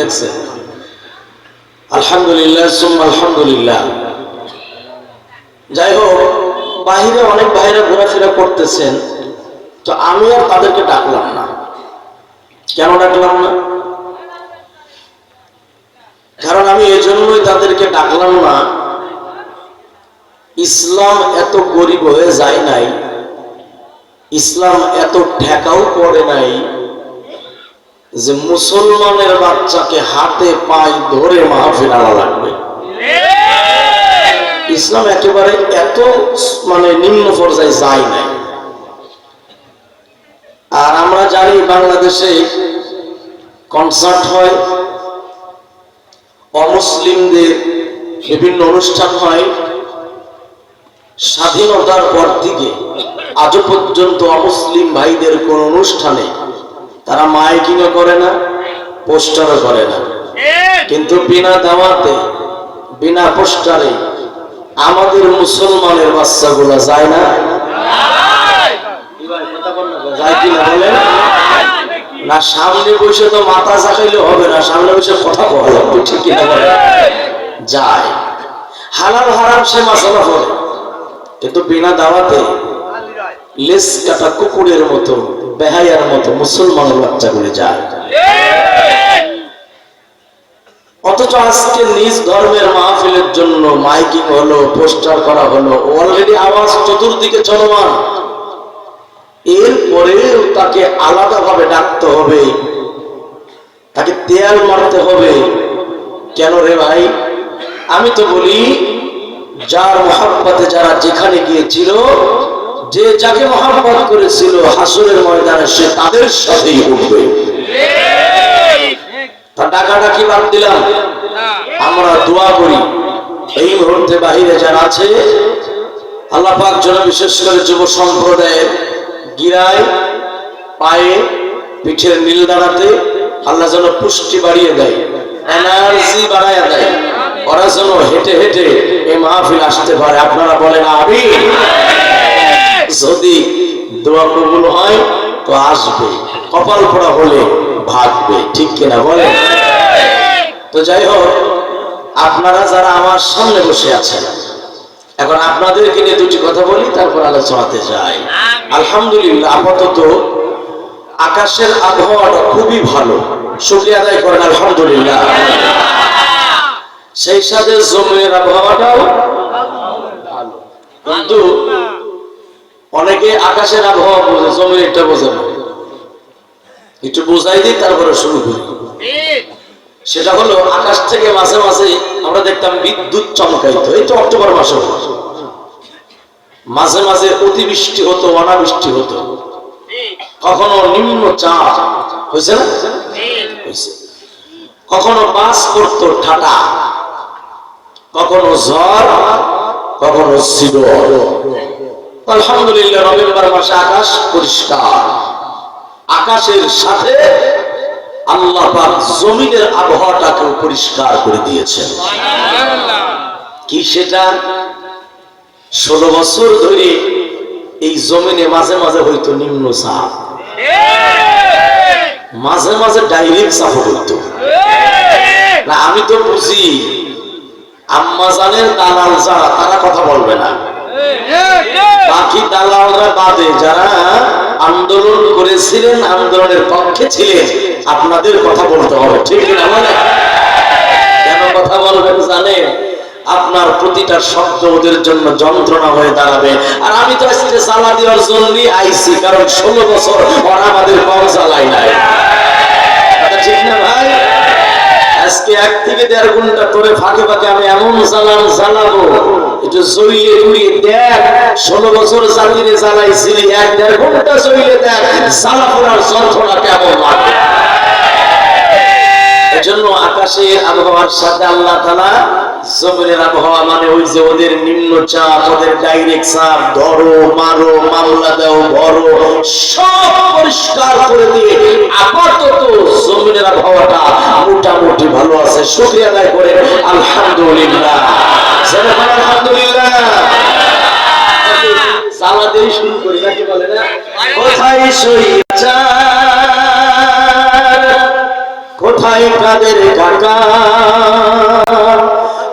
দেখছেন আলহামদুলিল্লাহ সুম আলহামদুলিল্লাহ। যাই হোক, বাহিরে অনেক বাইরে ঘোরাফেরা করতেছেন, তো আমি আর তাদেরকে ডাকলাম না। কেন ডাকলাম না? কারণ আমি এজন্যই তাদেরকে ডাকলাম না। ইসলাম এত গরিব হয়ে যায় নাই, ইসলাম এত ঠেকাও পড়ে নাই যে মুসলমানের বাচ্চাকে হাতে পায়ে ধরে মাহফিল আনা লাগবে। ইসলাম একেবারে এত মানে নিম্ন পর্যায়ে যায় নাই। আর আমরা জানি বাংলাদেশে কনসার্ট হয়, অমুসলিমদের বিভিন্ন অনুষ্ঠান হয়। স্বাধীনতার পর থেকে আজও পর্যন্ত অমুসলিম ভাইদের কোন অনুষ্ঠানে তারা মাইকিংও করে না, পোস্টারও করে না। কিন্তু বিনা দাওয়াতে, বিনা পোস্টারে আমাদের মুসলমানের বাচ্চাগুলা যায় না। না সামনে বসে তো মাথা চাকাইলে হবে না, সামনে বসে কথা বলা লাগবে ঠিক কিনা যায়। হালাল হারাম সে মাসালা করে কিন্তু বিনা দাওয়াতে লেস কাটা কুকুরের মতো বেহাইয়ার মতো মুসলমানের বাচ্চাগুলি যায়। অথচ আজকে নিজ ধর্মের মাহফিলের জন্য মাইকিং হলো, পোস্টার করা হলো অলরেডি আওয়াজ চতুর্দিকে চলমান। এরপরেও তাকে আলাদাভাবে ডাকতে হবে, তাকে দেয়াল মারতে হবে। কেন রে ভাই? আমি তো বলি, যার মহাব্বতে যারা যেখানে গিয়েছিল যে যাকে মহাব্বত করেছিল হাসুরের ময়দানে সে তাদের সাথেই উঠবে। ডাকাডাকি বাদ দিলাম। আমরা দোয়া করি। এই মুহূর্তে বাহিরে যারা আছে, আল্লাহ পাক যেন বিশেষ করে যুব সম্প্রদায়ের গিরায়, পায়ে, পিঠের নীল দাঁড়াতে আল্লাহ যেন পুষ্টি বাড়িয়ে দেয়, এনার্জি বাড়াইয়া দেয়। ওরা যেন হেঁটে হেঁটে এই মাহফিল আসতে পারে। আপনারা বলেন আমি যদি দোয়া কবুল হয় তো আসবে। কপাল পড়া হলে ভাগবে ঠিক কিনা বলেন? তো যাই হোক আপনারা যারা আমার সামনে বসে আছেন এখন আপনাদেরকে নিয়ে দুটি কথা বলি তারপর আলোচনাতে যাই। আলহামদুলিল্লাহ আপাতত আকাশের আবহাওয়াটা খুবই ভালো। শুক্রিয়া আদায় করেন আলহামদুলিল্লাহ। সেই সাথে জমির আবহাওয়াটাও কিন্তু অনেকে আকাশের আবহাওয়া বোঝে জমির একটা বোঝে না। একটু বোঝাই দিই, তারপরে শুরু করি। সেটা হলো, আকাশ থেকে মাঝে মাঝে আমরা দেখতাম বিদ্যুৎ চমকাইতো, এই তো অক্টোবর মাসে। মাঝে মাঝে অতিবৃষ্টি হতো, অনাবৃষ্টি হতো। কখনো নিম্ন চাপ, হয়েছে না? কখনো বাস করতো ঠাটা, কখনো ঝড়, কখনো ছিল আলহামদুলিল্লাহ নভেম্বর মাসে আকাশ পরিষ্কার। আকাশের সাথে আল্লাহ জমিনের আবহাওয়াটাকেও পরিষ্কার করে দিয়েছেন। কি সেটা? ষোলো বছর ধরে এই জমিনে মাঝে মাঝে হইতো নিম্ন চাপ। মাঝে মাঝে ডাইরেক্ট চাপ হইতো। না, আমি তো বুঝি, আম্মা জানের দালাল যারা, তারা কথা বলবে না। বাকি দালালরা বাদে যারা আন্দোলন করেছিলেন, আন্দোলনের পক্ষে ছিলেন, আপনাদের কথা বলতে হবে, ঠিক না বলে? কেন কথা বলবেন জানেন? আপনার প্রতিটা শব্দ ওদের জন্য যন্ত্রণা হয়ে দাঁড়াবে। আর আমি তো আজকে জ্বালা দেওয়ার জন্যই আইছি, কারণ ষোলো বছর ওরা আমাদের কম জ্বালাই নাই। আজকে এক থেকে দেড় ঘণ্টা তোরে ফাঁকে ফাঁকে আমি এমন জ্বালান জ্বালাবো, একটু জড়িয়ে জড়িয়ে দেখ, ষোলো বছর জাতিরে জ্বালাইছিলি এক দেড় ঘণ্টা জড়িয়ে দেখ, জ্বালা পড়ার যন্ত্রণা কেমন লাগে এজন্য আকাশের আবহাওয়ার সাথে আল্লাহ তালা জমিনের আবহাওয়া মানে ওই যে ওদের নিম্ন চাপ ওদের ডাইরেক্ট চাপ ধরো মারো মামলা দাও ভরো সব পরিষ্কার করে দিয়ে আপাতত জমিনের আবহাওয়াটা মোটামুটি ভালো আছে। শুক্রিয়া আদায় করে আলহামদুলিল্লাহ। আলহামদুলিল্লাহ। জ্বালা দিয়ে শুরু করি নাকি বলে না? কোথায় সই কোথায় কাদের কাকা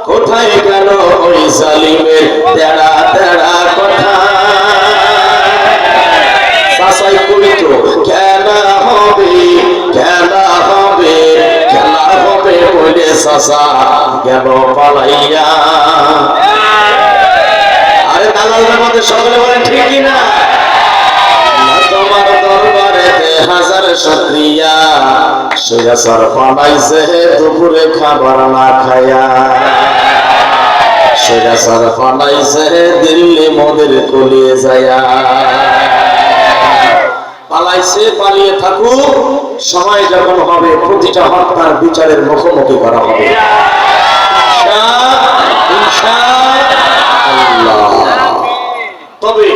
কোথায় গেল ওই জালিমের তেড়া তেড়া কথা? সাসাই করিত খেলা হবে খেলা হবে খেলা হবে বলে সাসা গেল পালাইয়া। আরে দালালদের মধ্যে সকলে বলেন ঠিকই না। তোমার দরবারে হাজার শুকরিয়া। দুপুরে খাবার না খায়া। দিল্লি কলিয়ে যায়া। পালাইছে, পালিয়ে থাকুক, সময় যখন হবে, প্রতিটা হত্যার বিচারের মুখোমুখি করা হবে। তবে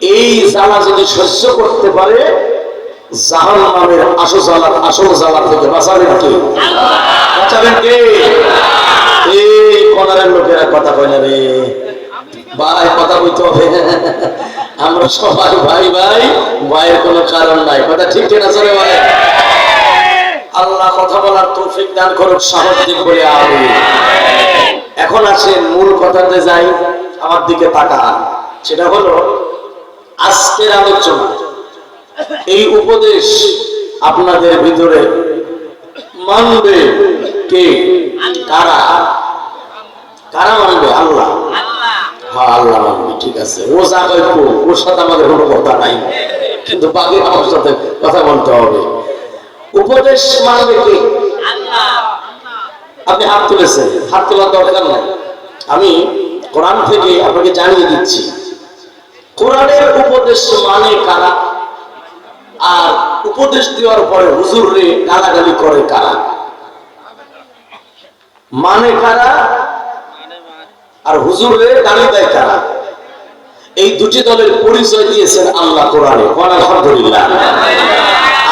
এই জ্বালা যদি সহ্য করতে পারে জাহান নামের আসল জ্বালা আসল জ্বালা থেকে বাঁচাবেন কে? বাঁচাবেন কে? এই কনারের লোকেরা কথা কয় না রে। ভাই, কথা বলতে হবে। আমরা সবাই ভাই ভাই, ভাইয়ের কোনো কারণ নাই। কথা ঠিক ঠিক আছে রে ভাই আল্লাহ কথা বলার তৌফিক দান করুক, সাহস দিন বলে আমি। এখন আসেন, মূল কথাতে যাই। আমার দিকে তাকান। সেটা হলো, আজকের আলোচনা এই উপদেশ আপনাদের ভিতরে মানবে কে? কারা? কারা মানবে? আল্লাহ। হ্যাঁ আল্লাহ মানবে ঠিক আছে। ও যা ওর সাথে আমাদের কোনো কথা নাই। কিন্তু বাকি আমার সাথে কথা বলতে হবে। উপদেশ মানবে কে? আপনি হাত তুলেছেন। হাত তোলার দরকার নাই। আমি কোরআন থেকে আপনাকে জানিয়ে দিচ্ছি। কোরআনের উপদেশ মানে কারা? আর উপদেশ দেওয়ার পরে হুজুর রে গালাগালি করে কারা? মানে কারা? আর হুজুর রে গালি দেয় কারা? এই দুটি দলের পরিচয় দিয়েছেন আল্লাহ কোরআনে। আলহামদুলিল্লাহ।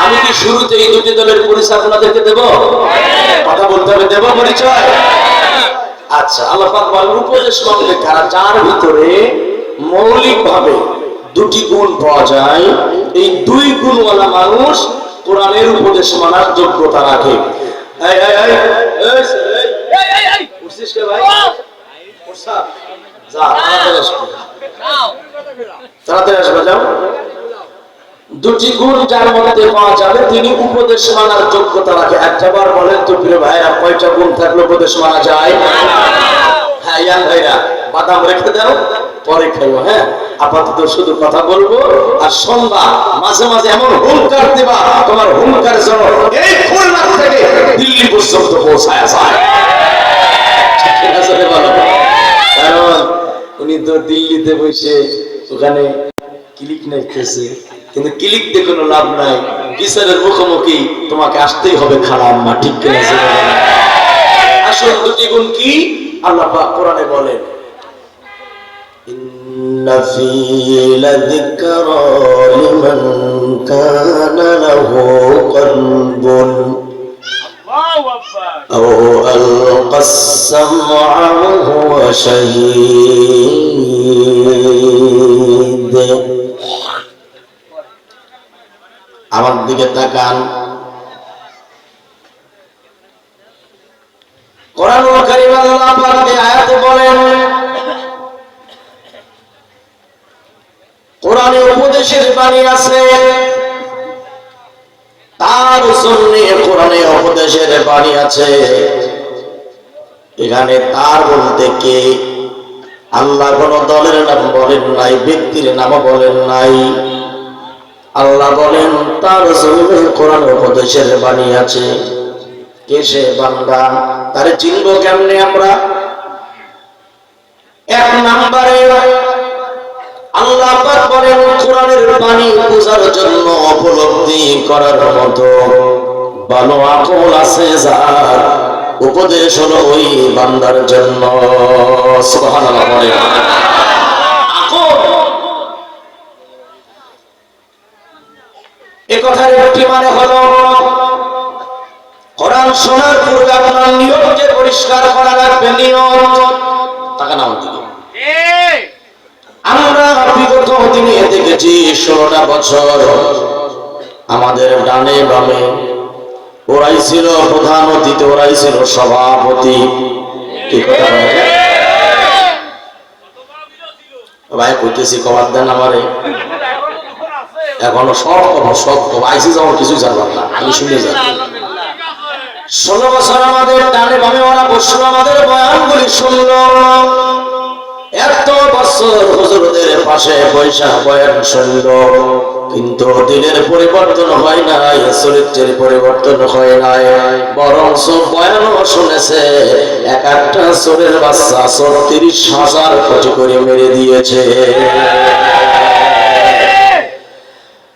আমি কি শুরুতে এই দুটি দলের পরিচয় আপনাদেরকে দেব? কথা বলতে হবে, দেব পরিচয়? আচ্ছা আল্লাহ উপদেশ মানলে কারা? যার ভিতরে মৌলিক ভাবে দুটি গুণ পাওয়া যায়। এই দুই গুণওয়ালা মানুষ কোরআনের উপদেশ মানার যোগ্যতা রাখে। তাড়াতাড়ি আসবে। যাও। দুটি গুণ যার মধ্যে পাওয়া যাবে, তিনি উপদেশ মানার যোগ্যতা রাখে। একটা বার বলেন তো, প্রিয় ভাইরা, কয়টা গুণ থাকলে উপদেশ মানা যায়? হ্যাঁ ইয়াং ভাইরা, বাদাম রেখে দাও। পরে খাইও হ্যাঁ? আপাতত শুধু কথা বলব আর সন্ধ্যা মাঝে মাঝে এমন হুঙ্কার দেবা, তোমার হুঙ্কার যেন এই খুলনা থেকে দিল্লি পর্যন্ত পৌঁছায় যায়। উনি তো দিল্লিতে বসে ওখানে ক্লিক কিন্তু ক্লিক কোনো লাভ নাই। বিচারের মুখোমুখি তোমাকে আসতেই হবে খারাপ মা ঠিক কিনা? আসল দুটি গুণ কি? আল্লাহ কোরআনে বলেন إن في لذكرى لمن كان له قلب أو ألقى السمع وهو شهيد আমার দিকে তাকান কোরআন কারীম আল্লাহ পাক এই আয়াতে বলেন কোরআনে উপদেশের বাণী আছে। তার জন্যে কোরআনে উপদেশের বাণী আছে। এখানে তার বলতে কে? আল্লাহ কোন দলের নাম বলেন নাই, ব্যক্তির নাম বলেন নাই। আল্লাহ বলেন, তার কোরআন উপদেশের বাণী আছে। কে সে বান্দা? তারে চিনব কেমনে আমরা? এক নাম্বারে উপদেশ হলো ওই বান্দার জন্য। এ মানে হলো শোনার পূর্বে আপনার নিয়মকে পরিষ্কার করা লাগবে, নিয়ম। নাম দিনে দেখেছি, ষোলোটা বছর। আমাদের ডানে বামে ওরাই ছিল প্রধান অতিথি, ওরাই ছিল সভাপতি। কি কথা? ভাই? কইতেছি কবার দেন আমারে। এখনও সব কব সব কব আইসি যাওয়ার কিছু জানলাম না, আমি শুনে যাই ষোলো বছর আমাদের টানে ভাবে ওরা বসল, আমাদের বয়ানগুলি শুনলো। এত বছর হুজুরদের পাশে পয়সা বয়ান শুনলো, কিন্তু দিনের পরিবর্তন হয় নাই, চরিত্রের পরিবর্তন হয় নাই। বরং শুনেছে, এক একটা চোরের বাচ্চা হাজার কোটি করে মেরে দিয়েছে।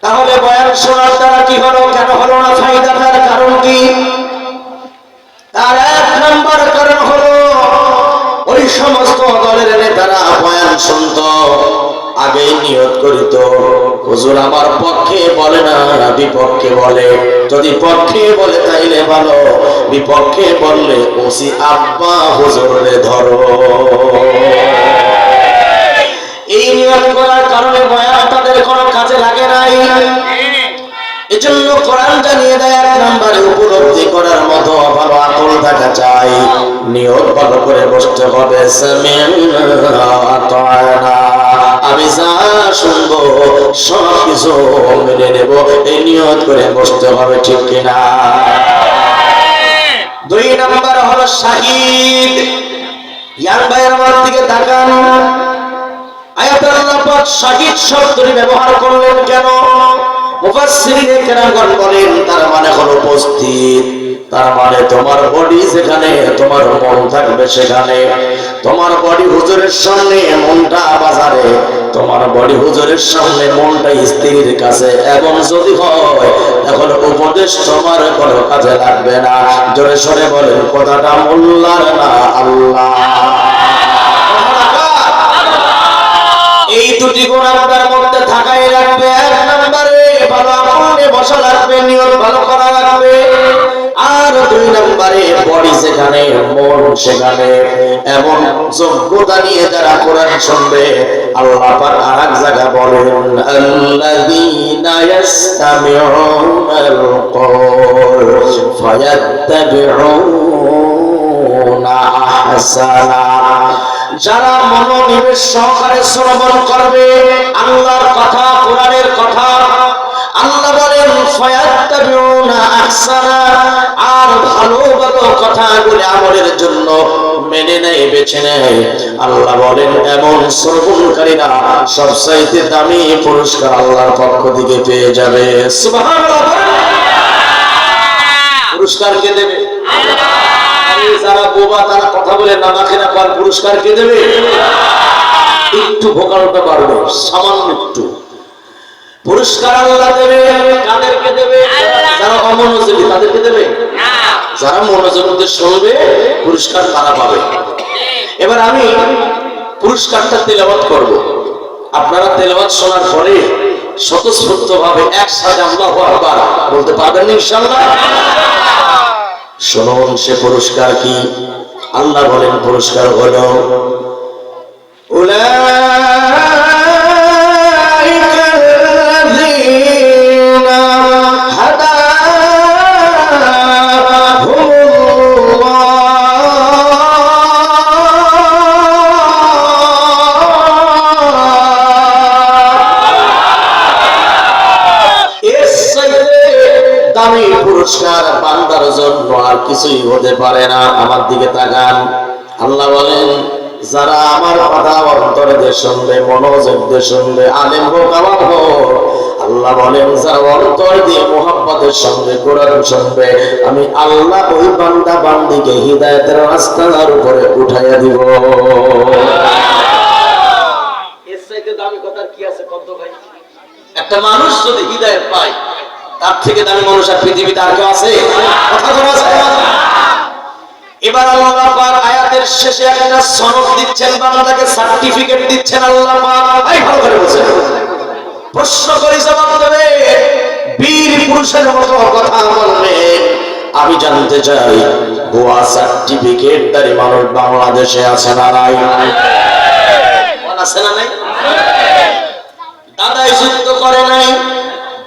তাহলে বয়ান শোনার দ্বারা কি হলো, কেন হলো না ফায়দা তার কারণ কি? তার এক নম্বর কারণ হলো, ওই সমস্ত দলের বয়ান শুনত আগে নিয়ত করিত। হুজুর আমার পক্ষে বলে না, বিপক্ষে বলে। যদি পক্ষে বলে তাইলে ভালো, বিপক্ষে বললে ওসি আব্বা হুজুরে ধরো। এই নিয়ত করার কারণে বয়ান তাদের কোনো কাজে লাগে নাই। এজন্য কোরআন জানিয়ে দেয় এক নম্বরে উপলব্ধি করার মতো ভালো আকল থাকা চাই। নিয়ত ভালো করে বসতে হবে। আমি যা শুনব সব কিছু মেনে নেব। এই নিয়ত করে বসতে হবে, ঠিক কিনা? দুই নম্বর হলো শাহিদ। ইয়াং ভাইয়ের আমার দিকে তাকান। আয়াতুল আল্লাহ শাহিদ শব্দটি ব্যবহার করলেন কেন? মানে মানে তোমার বডি হুজুরের সামনে, মনটা স্ত্রীর কাছে। এবং যদি হয়, এখন উপদেশ তোমার কোনো কাজে লাগবে না। জোরে সরে বলেন, কথাটা মোল্লার না আল্লাহ। এই দুটি গুণ আপনার বসা লাগবে ভালো করা লাগবে। আর দুই নম্বরে বডি সেখানে, মন সেখানে। এমন যোগ্যতা নিয়ে যারা কোরআন শুনবে, আল্লাহ পাক আর এক জায়গা বলেন, আল্লাযীনা কওল ফায়াত্তাবিউনা আহসানা। যারা মনোনিবেশ সহকারে শ্রবণ করবে, আল্লাহর কথা, কোরআনের কথা আল্লাহ বলেন ফায়াত্তাবিউনা আহসানা। আর ভালো ভালো কথাগুলি আমলের জন্য মেনে নেয়, বেছে নেয়। আল্লাহ বলেন, এমন শ্রবণকারীরা সবচাইতে দামি পুরস্কার আল্লাহর পক্ষ থেকে পেয়ে যাবে। সুবহানাল্লাহ পুরস্কার কে দেবে? যারা বোবা, তারা কথা বলে নানা খেনা পার পুরস্কার কে দেবে? একটু ভোকালটা পারবে সামান্য একটু। পুরস্কার আল্লাহ দেবে কাদেরকে দেবে? যারা অমনোযোগী তাদেরকে দেবে? যারা মনোযোগদের শুনবে পুরস্কার তারা পাবে। এবার আমি পুরস্কারটা তেলাবাদ করব। আপনারা তেলাবাদ শোনার পরে স্বতঃস্ফূর্ত ভাবে একসাথে আল্লাহ আবার বলতে পারবেন ইনশাল্লাহ শুনুন সে পুরস্কার কি? আল্লাহ বলেন পুরস্কার হলো উলা পুরস্কার বান্দার জন্য আর কিছুই হতে পারে না। আমার দিকে তাকান। আল্লাহ বলেন যারা আমার কথা অন্তরে দিয়ে শুনবে মনোযোগ দিয়ে শুনবে আলেম হোক আমার হোক আল্লাহ বলেন যারা অন্তর দিয়ে মোহাম্মদের সঙ্গে কোরআন শুনবে আমি আল্লাহ ওই বান্দা বান্দিকে হৃদায়তের রাস্তার উপরে উঠাইয়া দিব। এর চাইতে দামি কথা কি আছে কত ভাই? একটা মানুষ যদি হৃদয় পায় তার থেকে দামি মানুষ আর পৃথিবীতে আর কেউ আছে? এবার আল্লাহ আয়াতের শেষে একটা সনদ দিচ্ছেন, বান্দাকে সার্টিফিকেট দিচ্ছেন আল্লাহ প্রশ্ন করি জবাব দেবে, বীর পুরুষের মতো কথা বলবে। আমি জানতে চাই, গোয়া সার্টিফিকেট মানুষ বাংলাদেশে আছে না নাই? আছে না নাই? দাদাই যুদ্ধ করে নাই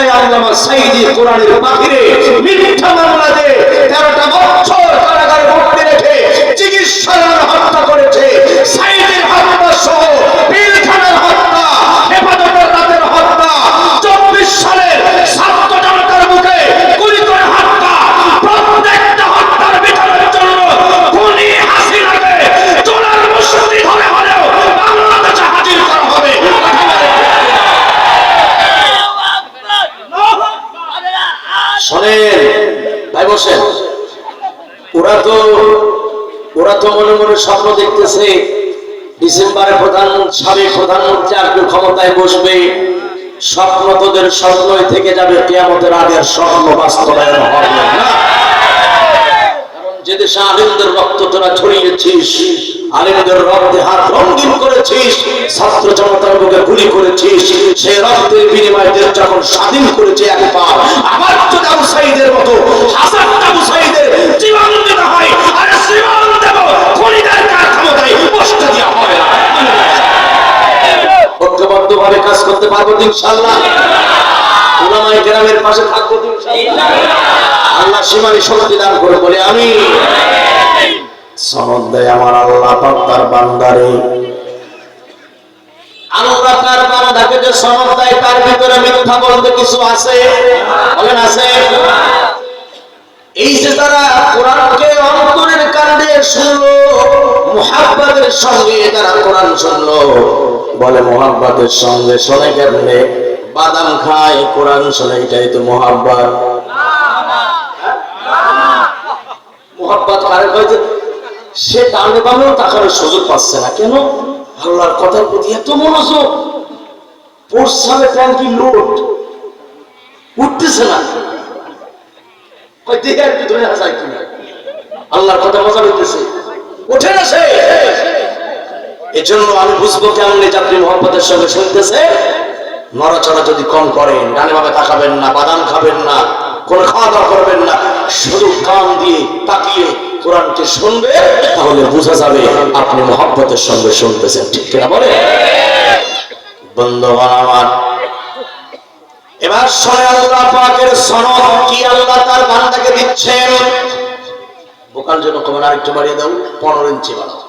এরাই আল্লামা সাইদি কোরআনের বাহিরে মিথ্যা মামলা দিয়ে তেরোটা বছর কারাগারে ভর্তি রেখে চিকিৎসার হত্যা করেছে। সাইদের হত্যা সহ বসেন। ওরা তো ওরা তো মনে মনে স্বপ্ন দেখতেছে, ডিসেম্বরে প্রধান সাবেক প্রধানমন্ত্রী আপনি ক্ষমতায় বসবে। স্বপ্ন তোদের স্বপ্নই থেকে যাবে, কেয়ামতের আগের স্বপ্ন বাস্তবায়ন হবে। না যে দেশে আলিমদের রক্ত তোরা ছড়িয়েছিস আলিমদের রক্তে হাত রঙিন করেছিস, ছাত্র জনতার বুকে গুলি করেছিস, সেই রক্তের বিনিময়ে দেশ যখন স্বাধীন করেছে এক পা যদি মতো সাইদের জীবন হয়, আরে জীবন দেব খনিদের দেওয়া হবে না। ঐক্যবদ্ধ ভাবে কাজ করতে পারব তো উলামায়ে কেরামের পাশে থাকব আল্লাহ সীমানি শক্তি দান করে বলে আমি সনদ দেয় আমার আল্লাহ পাক তার বান্দারে। আল্লাহ তার বান্দাকে যে সনদ দেয় তার ভিতরে মিথ্যা বলতে কিছু আছে? বলেন আছে। এই যে তারা কোরআনকে অন্তরের কাণ্ডে শুনলো, মুহাব্বাতের সঙ্গে তারা কোরআন শুনলো। বলে মুহাব্বাতের সঙ্গে শোনে কেমনে? বাদাম খায়, কোরআন শোনে, এটাই তো যে, সে ডানে সুযোগ পাচ্ছে না। কেন? আল্লাহর কথার প্রতি এত মনোযোগ। প্রস্রাবে ট্যাঙ্কি লোড। উঠতেছে না। আল্লাহর কথা মজা হইতেছে ওঠে না সে। এজন্য আমি বুঝব কেমন যে আপনি মোহাম্মতের সঙ্গে শুনতেছে নড়াচড়া যদি কম করেন, ডানে ভাবে তাকাবেন না, বাদাম খাবেন না, কোন খাওয়া দাওয়া করবেন না, শুধু কান দিয়ে তাকিয়ে কোরআনকে শুনবে, তাহলে বোঝা যাবে আপনি মোহাম্মতের সঙ্গে শুনতেছেন, ঠিক কিনা বলে? আমার, এবার শোনে আল্লাহ পাকের সনদ, কি আল্লাহ তার বান্দাকে দিচ্ছেন? বোকার জন্য কমেন আরেকটু বাড়িয়ে দাও, পনেরো ইঞ্চি বাড়াও।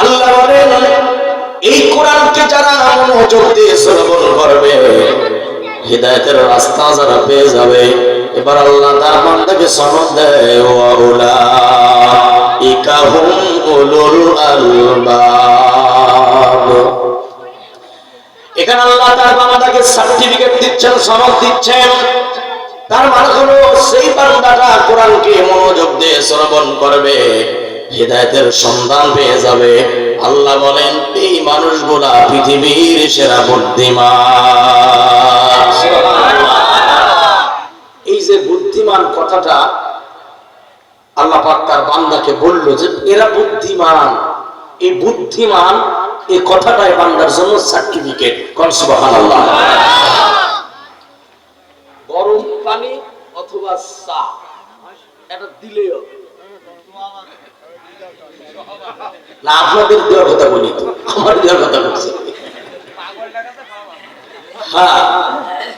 আল্লাহ বলেন এই কোরআনকে যারা মনোযোগ দিয়ে শ্রবণ করবে, হৃদায়তের রাস্তা যারা পেয়ে যাবে, এবার আল্লাহ তার বান্দাকে সনদ দেয় ওয়াউলা ইকাহুম উলুল আলবাব। এখানে আল্লাহ তার বান্দাকে সার্টিফিকেট দিচ্ছেন, সনদ দিচ্ছেন। তার মানে হলো, সেই বান্দাটা কোরআনকে মনোযোগ দিয়ে শ্রবণ করবে, হৃদায়তের সন্ধান পেয়ে যাবে। আল্লাহ বলেন, এই মানুষগুলা পৃথিবীর সেরা বুদ্ধিমান। এই যে বুদ্ধিমান কথাটা আল্লাহ পাক বান্দাকে বলল যে, এরা বুদ্ধিমান। এই বুদ্ধিমান, এই কথাটাই বান্দার জন্য সার্টিফিকেট কন সুবহানাল্লাহ? গরম পানি অথবা চা, এটা হবে। না, আপনাদের দেওয়ার কথা বলি তো, আমার দেওয়ার কথা বলছি। হ্যাঁ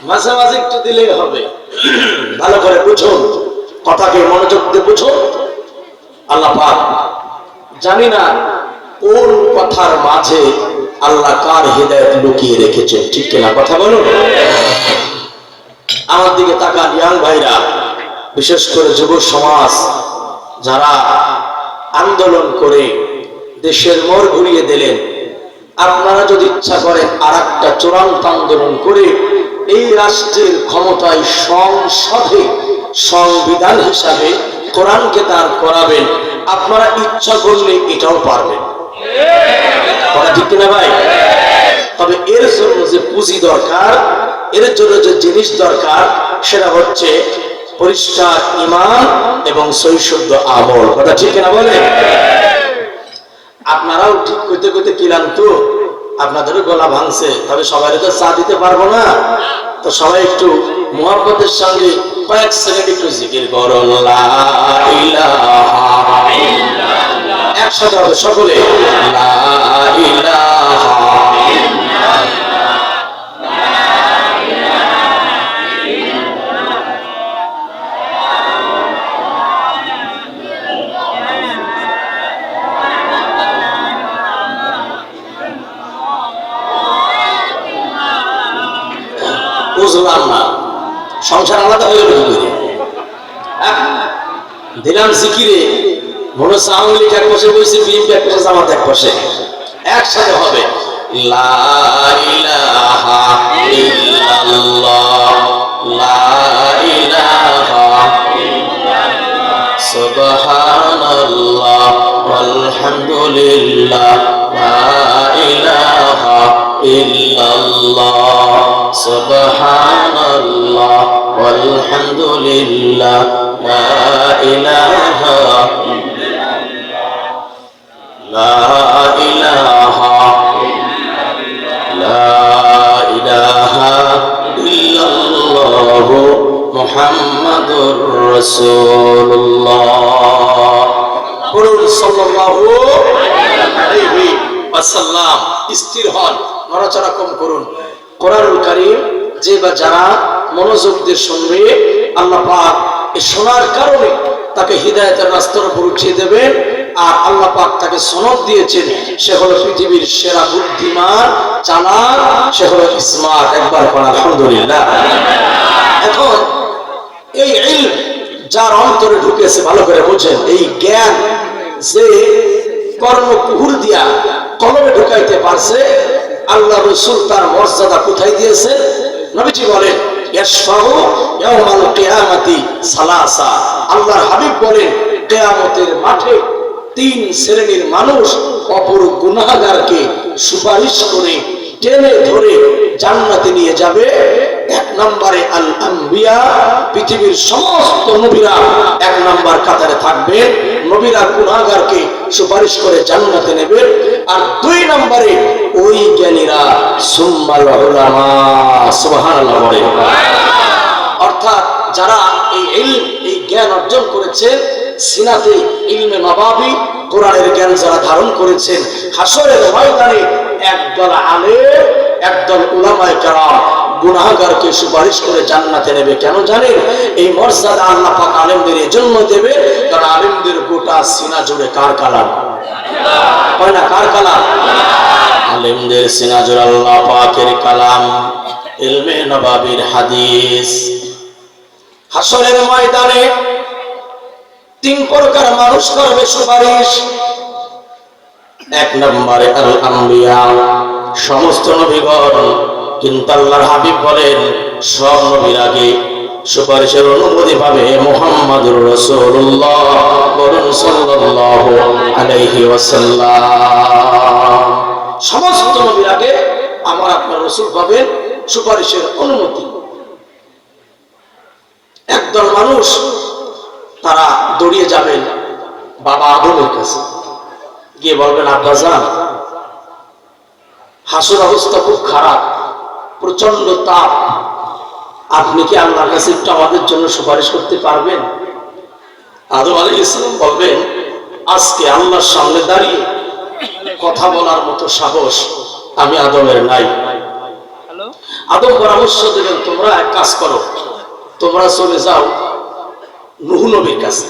মাঝে মাঝে একটু দিলেই হবে। ভালো করে বুঝুন, কথাকে মনোযোগ দিয়ে বুঝুন। আল্লাহ পাক জানি না কোন কথার মাঝে আল্লাহ কার হৃদয়ত লুকিয়ে রেখেছেন, ঠিক কিনা কথা বলুন? আমার দিকে তাকান, ইয়াং ভাইরা, বিশেষ করে যুব সমাজ, যারা আন্দোলন করে দেশের মোড় ঘুরিয়ে দিলেন। আপনারা যদি ইচ্ছা করেন আর একটা চূড়ান্ত আন্দোলন করে এই রাষ্ট্রের ক্ষমতায় সংসদে সংবিধান হিসাবে কোরআনকে দাঁড় করাবেন, আপনারা ইচ্ছা করলে এটাও পারবেন। কথা ঠিক কিনা ভাই? তবে এর জন্য যে পুঁজি দরকার, এর জন্য যে জিনিস দরকার, সেটা হচ্ছে পরিষ্কার ইমান এবং সৈশুদ্ধ আমল। কথা ঠিক না বলে আপনারাও ঠিক করতে করতে ক্লান্ত আপনাদেরও গলা ভাঙছে, তবে সবাই তো চা দিতে পারব না। তো সবাই একটু মোহাম্মতের সঙ্গে কয়েক সেকেন্ড একটু জিকির করো একসাথে হবে সকলে। লা ইলাহা সংসার আলাদা হয়ে গেল? হ্যাঁ? দিলাম জিকিরে, মনে হচ্ছে এক পাশে বসে বিএনপি এক পাশে জামাত এক পাশে একসাথে হবে ইল্লাল্লাহ, লা ইলাহা সুবহানাল্লাহ, ওয়ালহামদুলিল্লাহ, লা ইলাহা লা ইলাহা লা ইলাহা ইল্লাল্লাহ, মুহাম্মাদুর রাসূলুল্লাহ। পড়ুন সাল্লাল্লাহু আলাইহি ওয়াসাল্লাম, স্থির হন, নড়াচড়া কম করুন। কোরআনুল কারীম যে বা যারা মনোযোগ দিয়ে শুনবে আল্লাহ পাক শোনার কারণে তাকে হৃদায়তের রাস্তার উপর উঠিয়ে দেবেন আর আল্লাহ পাক তাকে সনদ দিয়েছেন, সে হলো পৃথিবীর সেরা বুদ্ধিমান, চালাক, সে হলো স্মার্ট একবার পড়া, আলহামদুলিল্লাহ। এখন এই ইলম যার অন্তরে ঢুকেছে, ভালো করে বোঝেন, এই জ্ঞান যে কর্মকুহুল দিয়া কলমে ঢুকাইতে পারছে আল্লাহ রসুল তার মর্যাদা কোথায় দিয়েছে? নবীজি বলেন সালাসা। হাবিব মাঠে তিন শ্রেণির মানুষ সুপারিশ করে টেনে ধরে জান্নাতে নিয়ে যাবে। এক নম্বরে আল আম্বিয়া পৃথিবীর সমস্ত নবীরা এক নম্বর কাতারে থাকবে। নবীরা গুনাহগারকে সুপারিশ করে জান্নাতে নেবে। আর দুই নম্বরে ওই জ্ঞানীরা সুম্মাল সুবহানাল্লাহ বলে। অর্থাৎ যারা এই এই জ্ঞান অর্জন করেছে, সিনাতে ইলমে নবাবি কোরআনের জ্ঞান যারা ধারণ করেছেন, হাসরের ময়দানে একদল আলেম, একদল উলামায়ে কেরাম গুনাহগারকে সুপারিশ করে জান্নাতে নেবে। কেন জানেন? এই মর্যাদা আল্লাহ পাক আলেমদের এজন্য দেবে, কারণ আলেমদের গোটা সিনা জুড়ে কার কালাম? হয় না কার কালাম? আলেমদের সিনা জুড়ে আল্লাহ পাকের কালাম। ইলমে নবাবির হাদিস। হাসরের ময়দানে তিন প্রকার মানুষ করবে সুপারিশ। এক নম্বরে আল আম্বিয়া সমস্ত নবীগণ, কিন্তু আল্লাহর হাবিব বলেন, সব নবীর আগে সুপারিশের অনুমতি পাবে মোহাম্মদুর রাসূলুল্লাহ বলুন সাল্লাল্লাহু আলাইহি সমস্ত নবীর আগে আমার আপনার রসুল পাবেন সুপারিশের অনুমতি। একদল মানুষ তারা দৌড়িয়ে যাবেন বাবা আদমের কাছে। গিয়ে বলবেন আব্বা যান হাসুর অবস্থা খুব খারাপ প্রচণ্ড তাপ। আপনি কি আল্লাহর কাছে একটু আমাদের জন্য সুপারিশ করতে পারবেন? আদম আলী ইসলাম বলবেন আজকে আল্লাহর সামনে দাঁড়িয়ে কথা বলার মতো সাহস আমি আদমের নাই। আদম পরামর্শ দেবেন তোমরা এক কাজ করো তোমরা চলে যাও নুহু নবীর কাছে।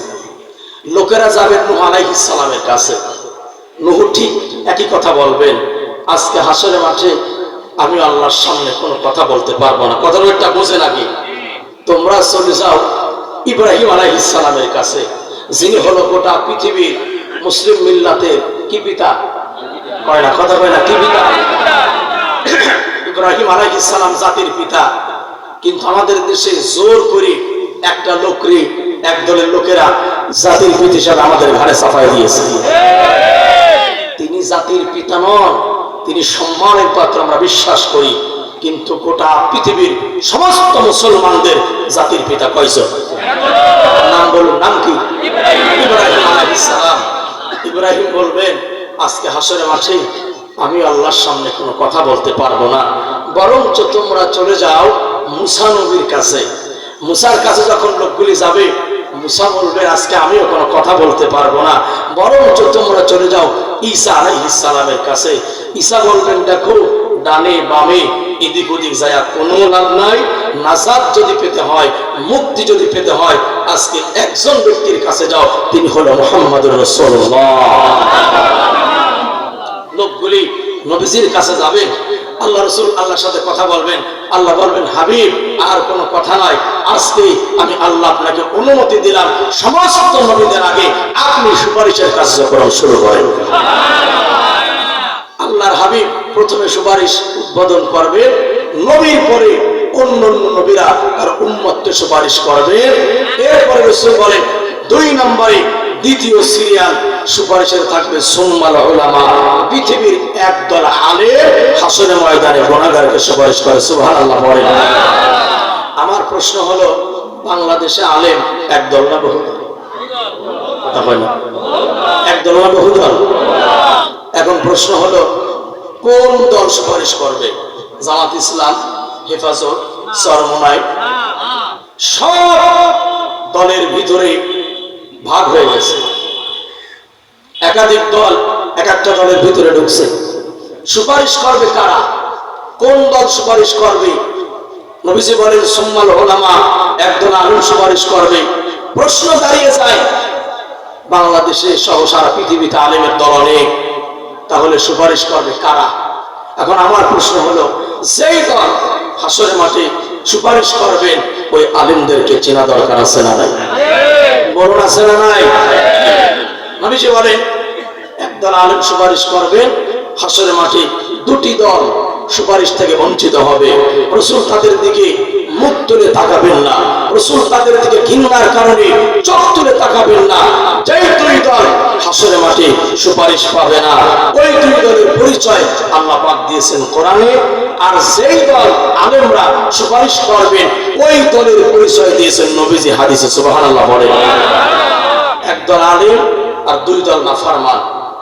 লোকেরা যাবেন নুহ আলাইহিস সালামের কাছে। নুহু ঠিক একই কথা বলবেন, আজকে হাসরে মাঠে আমি আল্লাহর সামনে কোনো কথা বলতে পারব না। কথা একটা বোঝে নাকি তোমরা চলে যাও ইব্রাহিম আলাইহিস সালামের কাছে, যিনি হলো গোটা পৃথিবীর মুসলিম মিল্লাতের কি পিতা? কয় না, কথা কয় না, কি পিতা? ইব্রাহিম আলাইহিস সালাম জাতির পিতা। কিন্তু আমাদের দেশে জোর করে একটা লোকরে, এক দলের লোকেরা জাতির পিতা হিসাবে আমাদের ঘাড়ে চাপাই দিয়েছে। তিনি জাতির পিতা নন, তিনি সম্মানের পাত্র, আমরা বিশ্বাস করি। কিন্তু গোটা পৃথিবীর সমস্ত মুসলমানদের জাতির পিতা কয়জন? নাম বলুন, নাম কি? ইব্রাহিম ইব্রাহিম বলবেন, আজকে হাসরে মাঠে আমি আল্লাহর সামনে কোনো কথা বলতে পারব না। বরঞ্চ তোমরা চলে যাও মুসা নবীর কাছে। মুসার কাছে যখন লোকগুলি যাবে, মুসা বলবে, আজকে আমিও কোনো কথা বলতে পারব না। বরঞ্চ তোমরা চলে যাও ঈসা আলাইহিস সালামের কাছে। ঈসা বলবেন, দেখো, ডানে বামে এদিক ওদিক যায় কোনো লাভ নাই। নাজাদ যদি পেতে হয়, মুক্তি যদি পেতে হয়, আজকে একজন ব্যক্তির কাছে যাও, তিনি হলো মোহাম্মদুর রসুল্লাহ লোকগুলি নবীজির কাছে যাবেন আল্লাহ রসুল আল্লাহর সাথে কথা বলবেন, আল্লাহ বলবেন, হাবিব, আর কোনো কথা নাই। আজকে আমি আল্লাহ আপনাকে অনুমতি দিলাম, সমস্ত নবীদের আগে আপনি সুপারিশের কার্যক্রম শুরু করেন। আল্লাহর হাবিব প্রথমে সুপারিশ উদ্বোধন করবে, নবীর পরে অন্য অন্য নবীরা তার উম্মতকে সুপারিশ করবে। এরপরে রসুল বলেন, দুই নম্বরে দ্বিতীয় সিরিয়াল সুপারিশের থাকবে সুম্মাল উলামা। পৃথিবীর একদল আলে হাসনে ময়দানে গুণাগারকে সুপারিশ করে, সুবহানাল্লাহ বলেন। আমার প্রশ্ন হলো, বাংলাদেশে আলেম একদল না না। একদল না বহুদল? এখন প্রশ্ন হলো, কোন দল সুপারিশ করবে? জামাত ইসলাম, হেফাজত, সরমনাই? সব দলের ভিতরে ভাগ হয়ে গেছে। একাধিক দল এক একটা দলের ভিতরে ঢুকছে। সুপারিশ করবে কারা? কোন দল সুপারিশ করবে? নবীজি বলেন, সোম্মাল ওলামা একদল আলম সুপারিশ করবে। প্রশ্ন দাঁড়িয়ে যায়, বাংলাদেশে সহ সারা পৃথিবীতে আলেমের দল অনেক। তাহলে সুপারিশ করবে কারা? এখন আমার প্রশ্ন হলো, যেই দল হাসরে মাঠে সুপারিশ করবেন, ওই আলেমদেরকে চেনা দরকার আছে না নাই? বলুন আছে না নাই? নবীজি বলেন, একদল আলেম সুপারিশ করবেন হাসরে মাঠে দুটি দল সুপারিশ থেকে বঞ্চিত হবে। রসুল তাদের দিকে মুখ তুলে তাকাবেন না। রসুল তাদের দিকে ঘৃণার কারণে চোখ তুলে তাকাবেন না। যেই দুই দল হাসরে মাঠে সুপারিশ পাবে না, ওই দুই দলের পরিচয় আল্লাহ পাক দিয়েছেন কোরআনে। আর যেই দল আলেমরা সুপারিশ করবেন ওই দলের পরিচয় দিয়েছেন নবীজি হাদিসে, সুবহানাল্লাহ বলেন। একদল আলেম আর দুই দল না নাফারমান।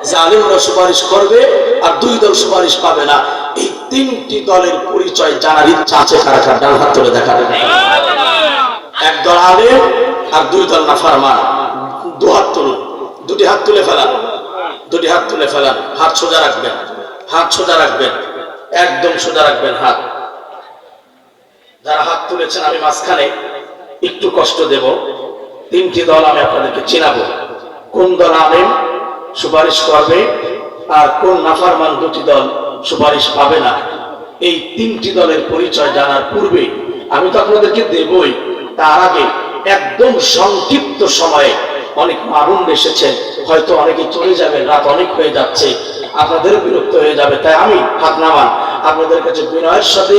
যে আলেমরা সুপারিশ করবে আর দুই দল সুপারিশ পাবে না। এই তিনটি দলের পরিচয় জানার ইচ্ছা আছে কারা কারা? ডান হাত তুলে দেখাবেন একদল আলেম আর দুই দল নাফারমান। দু হাত তুলুন। দুটি হাত তুলে ফেলান। দুটি হাত তুলে ফেলান। হাত সোজা রাখবেন। হাত সোজা রাখবেন। একদম সোজা রাখবেন হাত। যারা হাত তুলেছেন, আমি মাঝখানে একটু কষ্ট দেব। তিনটি দল আমি আপনাদেরকে চিনাবো। কোন দল আলেম সুপারিশ করবে আর কোন নাফারমান দুটি দল সুপারিশ পাবে না। এই তিনটি দলের পরিচয় জানার পূর্বে আমি তো আপনাদেরকে দেবই। তার আগে একদম সংক্ষিপ্ত সময়ে অনেক মারুন এসেছেন হয়তো অনেকে চলে যাবে, রাত অনেক হয়ে যাচ্ছে আপনাদের বিরক্ত হয়ে যাবে। তাই আমি হাত নামান, আপনাদের কাছে বিনয়ের সাথে